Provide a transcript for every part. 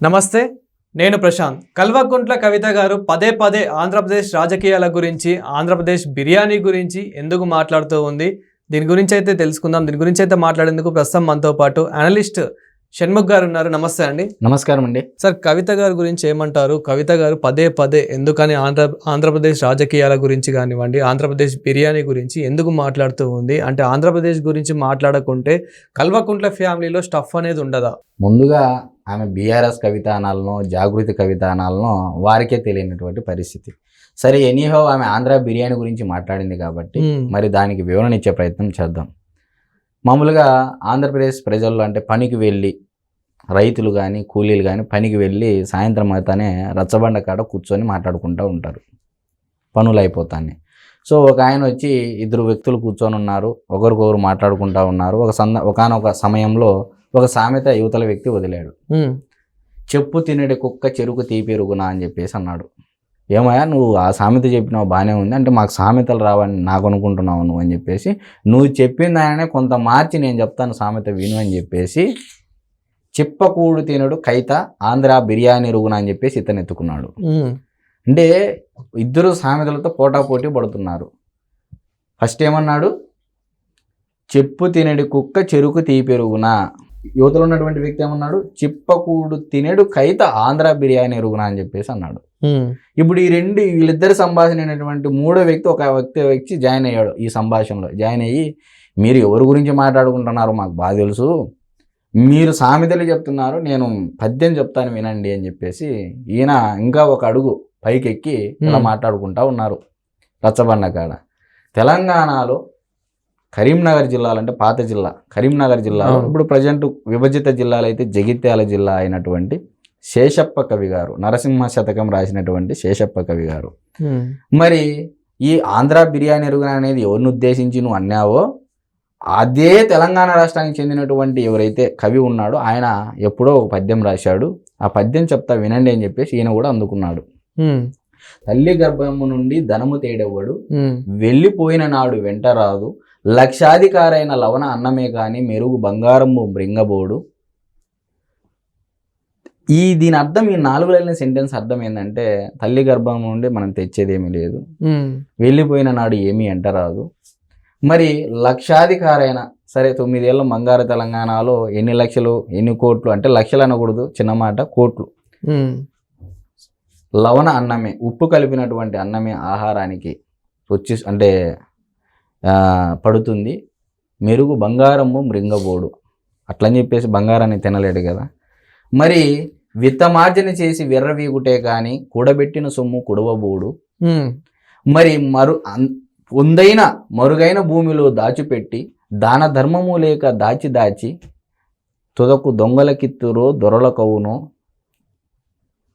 నమస్తే నేను ప్రశాంత్. కల్వకుంట్ల కవిత గారు పదే పదే ఆంధ్రప్రదేశ్ రాజకీయాల గురించి ఆంధ్రప్రదేశ్ బిర్యానీ గురించి ఎందుకు మాట్లాడుతూ ఉంది? దీని గురించి అయితే తెలుసుకుందాం. దీని గురించి అయితే మాట్లాడేందుకు ప్రస్తుతం మనతో పాటు అనలిస్ట్ షణ్ముఖ్ గారు ఉన్నారు. నమస్తే అండి. నమస్కారం అండి. సార్ కవిత గారి గురించి ఏమంటారు? కవిత గారు పదే పదే ఎందుకని ఆంధ్ర ఆంధ్రప్రదేశ్ రాజకీయాల గురించి కానివ్వండి ఆంధ్రప్రదేశ్ బిర్యానీ గురించి ఎందుకు మాట్లాడుతూ ఉంది? అంటే ఆంధ్రప్రదేశ్ గురించి మాట్లాడకుంటే కల్వకుంట్ల ఫ్యామిలీలో స్టఫ్ అనేది ఉండదా? ముందుగా ఆమె బీఆర్ఎస్ కవితానాలను జాగృతి కవితానాలను వారికే తెలియనటువంటి పరిస్థితి. సరే ఎనీహో ఆమె ఆంధ్ర బిర్యానీ గురించి మాట్లాడింది కాబట్టి. మరి దానికి వివరణ ఇచ్చే ప్రయత్నం చేద్దాం. మామూలుగా ఆంధ్రప్రదేశ్ ప్రజల్లో అంటే పనికి వెళ్ళి రైతులు కానీ కూలీలు కానీ పనికి వెళ్ళి సాయంత్రం అవుతానే రచ్చబండ కాడ కూర్చొని మాట్లాడుకుంటూ ఉంటారు. పనులు అయిపోతాయి సో ఒక ఆయన వచ్చి ఇద్దరు వ్యక్తులు కూర్చొని ఉన్నారు ఒకరికొకరు మాట్లాడుకుంటూ ఉన్నారు. ఒక సంద ఒకనొక సమయంలో ఒక సామెత యువతల వ్యక్తి వదిలాడు. చెప్పు తినడి కుక్క చెరుకు తీపెరుగునా అని చెప్పేసి అన్నాడు. ఏమయ్యా నువ్వు ఆ సామెత చెప్పినావు బాగానే ఉంది. అంటే మాకు సామెతలు రావని నాకు అనుకుంటున్నావు నువ్వు అని చెప్పేసి నువ్వు చెప్పిన దానినే కొంత మార్చి నేను చెప్తాను సామెత విను అని చెప్పేసి చిప్పకూడు తినడు కైత ఆంధ్ర బిర్యానీ రుగున అని చెప్పేసి ఇతను ఎత్తుకున్నాడు. అంటే ఇద్దరు సామెతలతో పోటాపోటీ పడుతున్నారు. ఫస్ట్ ఏమన్నాడు? చెప్పు తినడి కుక్క చెరుకు తీపెరుగునా యువతలో ఉన్నటువంటి వ్యక్తి ఏమన్నాడు? చిప్పకూడు తినడు కైత ఆంధ్ర బిర్యానీ ఎరుగునా అని చెప్పేసి అన్నాడు. ఇప్పుడు ఈ రెండు వీళ్ళిద్దరి సంభాషణ అయినటువంటి మూడో వ్యక్తి ఒక వ్యక్తి వచ్చి జాయిన్ అయ్యాడు ఈ సంభాషణలో. జాయిన్ అయ్యి మీరు ఎవరి గురించి మాట్లాడుకుంటున్నారో మాకు బాగా తెలుసు. మీరు సామెతలు చెప్తున్నారు నేను పద్యం చెప్తాను వినండి అని చెప్పేసి ఈయన ఇంకా ఒక అడుగు పైకెక్కి ఇలా. మాట్లాడుకుంటా ఉన్నారు రచ్చబండ కాడ. తెలంగాణలో కరీంనగర్ జిల్లాలో అంటే పాత జిల్లా కరీంనగర్ జిల్లాలో అవును. ఇప్పుడు ప్రజెంట్ విభజిత జిల్లాలో అయితే జగిత్యాల జిల్లా అయినటువంటి శేషప్ప కవి గారు నరసింహ శతకం రాసినటువంటి శేషప్ప కవి గారు. మరి ఈ ఆంధ్ర బిర్యానీ ఎరుగున అనేది ఎవరిని ఉద్దేశించి నువ్వు అన్నావో అదే తెలంగాణ రాష్ట్రానికి చెందినటువంటి ఎవరైతే కవి ఉన్నాడో ఆయన ఎప్పుడో ఒక పద్యం రాశాడు ఆ పద్యం చెప్తా వినండి అని చెప్పేసి ఈయన కూడా అందుకున్నాడు. తల్లి గర్భము నుండి ధనము తేడెవ్వడు. వెళ్ళిపోయిన నాడు వెంట రాదు లక్షాధికారైన లవణ అన్నమే కాని మెరుగు బంగారము మృంగబోడు ఈ దీని అర్థం ఈ నాలుగు లైన్ల సెంటెన్స్ అర్థం ఏంటంటే తల్లి గర్భం నుండి మనం తెచ్చేది ఏమీ లేదు. వెళ్ళిపోయిన నాడు ఏమీ అంటరాదు మరి లక్షాధికారైన సరే తొమ్మిదేళ్ళ బంగారు తెలంగాణలో ఎన్ని లక్షలు ఎన్ని కోట్లు అంటే లక్షలు అనకూడదు చిన్న మాట కోట్లు. లవణ అన్నమే ఉప్పు కలిపినటువంటి అన్నమే ఆహారానికి రుచి అంటే పడుతుంది. మెరుగు బంగారము మృంగబోడు. అట్లని చెప్పేసి బంగారాన్ని తినలేడు కదా. మరి విత్తమార్జన చేసి విర్రవీగుటే కానీ కూడబెట్టిన సొమ్ము కుడవబోడు. మరి మరు ఉందైన మరుగైన భూమిలో దాచిపెట్టి దాన ధర్మము లేక దాచి దాచి తుదకు దొంగలకిత్తురో దొరలకవునో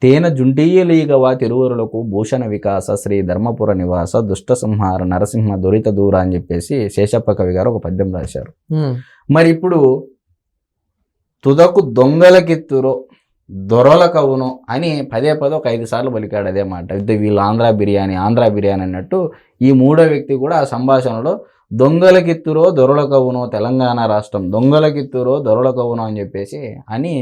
తేన జుంటీయలీగవా తిరువరులకు భూషణ వికాస శ్రీ ధర్మపుర నివాస దుష్ట సంహార నరసింహ దొరిత దూర అని చెప్పేసి శేషప్ప కవి గారు ఒక పద్యం రాశారు. మరి ఇప్పుడు తుదకు దొంగలకిత్తురో దొరలకవును అని పదే పదే ఒక ఐదు సార్లు పలికాడు అదే మాట అయితే వీళ్ళు ఆంధ్ర బిర్యానీ ఆంధ్ర బిర్యానీ అన్నట్టు ఈ మూడో వ్యక్తి కూడా ఆ సంభాషణలో దొంగలకిత్తురో దొరలకవును తెలంగాణ రాష్ట్రం దొంగలకిత్తురో దొరలకవును అని చెప్పేసి అని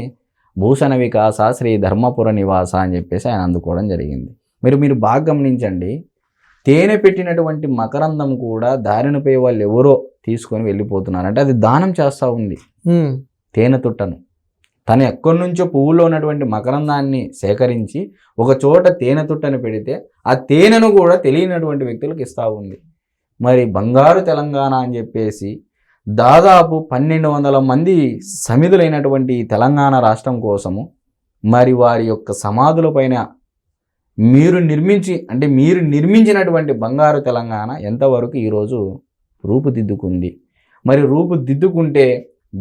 భూషణ వికాస శ్రీ ధర్మపుర నివాస అని చెప్పేసి ఆయన అందుకోవడం జరిగింది. మీరు మీరు బాగా గమనించండి. తేనె పెట్టినటువంటి మకరందం కూడా దారినపై వాళ్ళు ఎవరో తీసుకొని వెళ్ళిపోతున్నారు. అంటే అది దానం చేస్తూ ఉంది. తేనె తుట్టను. తను ఎక్కడి నుంచో పువ్వులో ఉన్నటువంటి మకరందాన్ని సేకరించి ఒక చోట తేనె తుట్టను పెడితే ఆ తేనెను కూడా తెలియనటువంటి వ్యక్తులకు ఇస్తూ ఉంది. మరి బంగారు తెలంగాణ అని చెప్పేసి దాదాపు పన్నెండు వందల మంది సమిధులైనటువంటి తెలంగాణ రాష్ట్రం కోసము మరి వారి యొక్క సమాధుల పైన మీరు నిర్మించి అంటే మీరు నిర్మించినటువంటి బంగారు తెలంగాణ ఎంతవరకు ఈరోజు రూపుదిద్దుకుంది మరి రూపుదిద్దుకుంటే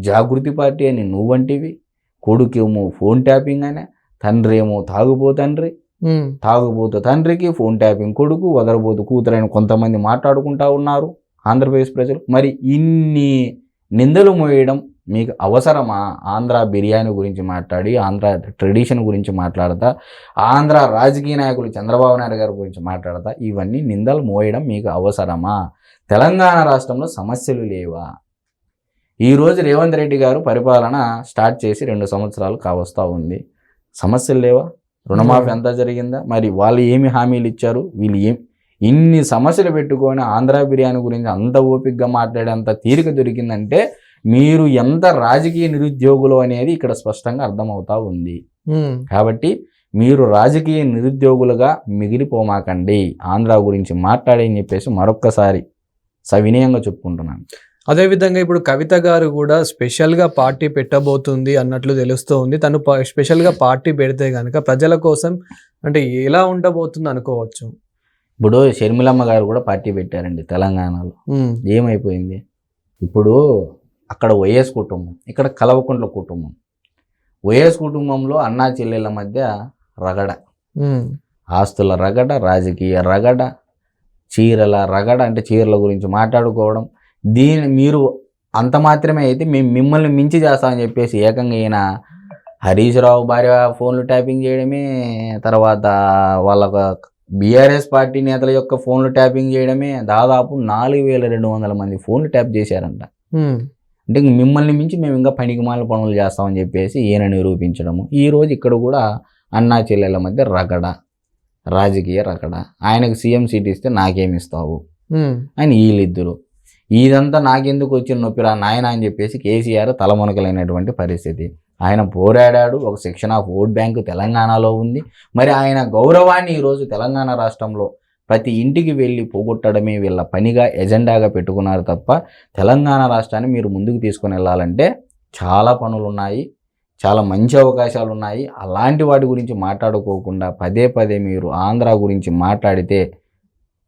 జాగృతి పార్టీ అని నువ్వంటివి కొడుకేమో ఫోన్ ట్యాపింగ్ అనే తండ్రి ఏమో తాగుబో తండ్రి. తాగుబోతు తండ్రికి ఫోన్ ట్యాపింగ్ కొడుకు వదలబోతు కూతురైన కొంతమంది మాట్లాడుకుంటా ఉన్నారు ఆంధ్రప్రదేశ్ ప్రజలు. మరి ఇన్ని నిందలు మోయడం మీకు అవసరమా? ఆంధ్ర బిర్యానీ గురించి మాట్లాడి ఆంధ్ర ట్రెడిషన్ గురించి మాట్లాడతా ఆంధ్ర రాజకీయ నాయకులు చంద్రబాబు నాయుడు గారి గురించి మాట్లాడతా ఇవన్నీ నిందలు మోయడం మీకు అవసరమా? తెలంగాణ రాష్ట్రంలో సమస్యలు లేవా? ఈరోజు రేవంత్ రెడ్డి గారు పరిపాలన స్టార్ట్ చేసి రెండు సంవత్సరాలు కావస్తూ ఉంది. సమస్యలు లేవా? రుణమాఫీ అంతా జరిగిందా? మరి వాళ్ళు ఏమి హామీలు ఇచ్చారు? వీళ్ళు ఏం ఇన్ని సమస్యలు పెట్టుకొని ఆంధ్ర బిర్యానీ గురించి అంత ఓపికగా మాట్లాడేంత తీరిక దొరికిందంటే మీరు ఎంత రాజకీయ నిరుద్యోగులు అనేది ఇక్కడ స్పష్టంగా అర్థమవుతా ఉంది. కాబట్టి మీరు రాజకీయ నిరుద్యోగులుగా మిగిలిపోమాకండి. ఆంధ్ర గురించి మాట్లాడి అని చెప్పేసి మరొక్కసారి సవినయంగా చెప్పుకుంటున్నాను. అదేవిధంగా ఇప్పుడు కవిత గారు కూడా స్పెషల్గా పార్టీ పెట్టబోతుంది అన్నట్లు తెలుస్తూ ఉంది తను స్పెషల్గా పార్టీ పెడితే కనుక ప్రజల కోసం అంటే ఎలా ఉండబోతుంది అనుకోవచ్చు ఇప్పుడు షర్మిలమ్మ గారు కూడా పార్టీ పెట్టారండి తెలంగాణలో. ఏమైపోయింది? ఇప్పుడు అక్కడ వైఎస్ కుటుంబం ఇక్కడ కలవకుంట్ల కుటుంబం. వైఎస్ కుటుంబంలో అన్నా చెల్లెళ్ళ మధ్య రగడ. ఆస్తుల రగడ రాజకీయ రగడ చీరల రగడ అంటే చీరల గురించి మాట్లాడుకోవడం. దీని మీరు అంత మాత్రమే అయితే మేము మిమ్మల్ని మించి చేస్తామని చెప్పేసి ఏకంగా ఈయన హరీష్ రావు భార్య ఫోన్లు ట్యాపింగ్ చేయడమే తర్వాత వాళ్ళ బీఆర్ఎస్ పార్టీ నేతల యొక్క ఫోన్లు ట్యాపింగ్ చేయడమే దాదాపు నాలుగు వేల రెండు వందల మంది ఫోన్లు ట్యాప్ చేశారంట. అంటే మిమ్మల్ని మించి మేము ఇంకా పనికిమాల పనులు చేస్తామని చెప్పేసి ఈయన నిరూపించడము. ఈ రోజు ఇక్కడ కూడా అన్నా చెల్లెల మధ్య రగడ రాజకీయ రగడ. ఆయనకు సీఎం సీట్ ఇస్తే నాకేమి ఇస్తావు? ఉమ్, అని వీళ్ళిద్దరు. ఇదంతా నాకెందుకు వచ్చిన నొప్పిరా నాయన అని చెప్పేసి కేసీఆర్ తలమునకలైనటువంటి పరిస్థితి. ఆయన పోరాడాడు ఒక సెక్షన్ ఆఫ్ ఓట్ బ్యాంకు తెలంగాణలో ఉంది. మరి ఆయన గౌరవాన్ని ఈరోజు తెలంగాణ రాష్ట్రంలో ప్రతి ఇంటికి వెళ్ళి పోగొట్టడమే వీళ్ళ పనిగా ఎజెండాగా పెట్టుకున్నారు తప్ప తెలంగాణ రాష్ట్రాన్ని మీరు ముందుకు తీసుకుని వెళ్ళాలంటే చాలా పనులు ఉన్నాయి చాలా మంచి అవకాశాలు ఉన్నాయి. అలాంటి వాటి గురించి మాట్లాడుకోకుండా పదే పదే మీరు ఆంధ్ర గురించి మాట్లాడితే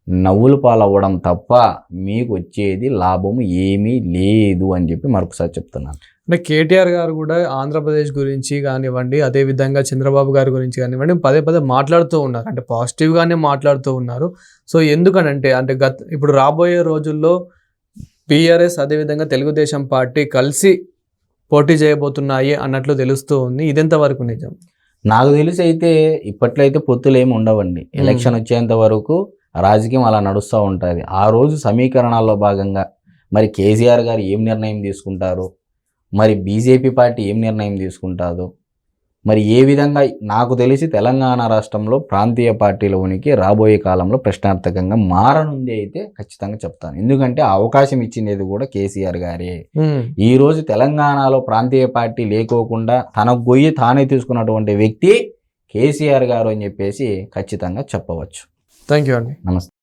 నవ్వులు పాలవ్వడం తప్ప మీకు వచ్చేది లాభం ఏమీ లేదు అని చెప్పి మరొకసారి చెప్తున్నాను. అంటే కేటీఆర్ గారు కూడా ఆంధ్రప్రదేశ్ గురించి కానివ్వండి అదే విధంగా చంద్రబాబు గారి గురించి కానివ్వండి పదే పదే మాట్లాడుతూ ఉన్నారు. అంటే పాజిటివ్గానే మాట్లాడుతూ ఉన్నారు. సో ఎందుకనంటే అంటే గత ఇప్పుడు రాబోయే రోజుల్లో బీఆర్ఎస్ అదేవిధంగా తెలుగుదేశం పార్టీ కలిసి పోటీ చేయబోతున్నాయి అన్నట్లు తెలుస్తూ ఉంది. ఇదెంత వరకు నిజం? నాకు తెలిసి అయితే ఇప్పట్లో అయితే పొత్తులు ఏమి ఉండవండి. ఎలక్షన్ వచ్చేంత వరకు రాజకీయం అలా నడుస్తూ ఉంటుంది. ఆ రోజు సమీకరణాల్లో భాగంగా మరి కేసీఆర్ గారు ఏం నిర్ణయం తీసుకుంటారు? మరి బీజేపీ పార్టీ ఏం నిర్ణయం తీసుకుంటారు? మరి ఏ విధంగా నాకు తెలిసి తెలంగాణ రాష్ట్రంలో ప్రాంతీయ పార్టీల ఉనికి రాబోయే కాలంలో ప్రశ్నార్థకంగా మారనుంది అయితే ఖచ్చితంగా చెప్తాను. ఎందుకంటే అవకాశం ఇచ్చింది కూడా కేసీఆర్ గారే. ఈ రోజు తెలంగాణలో ప్రాంతీయ పార్టీ లేకోకుండా తన గొయ్యి తానే తీసుకున్నటువంటి వ్యక్తి కేసీఆర్ గారు అని చెప్పేసి ఖచ్చితంగా చెప్పవచ్చు. థ్యాంక్ యూ అండి. నమస్తే.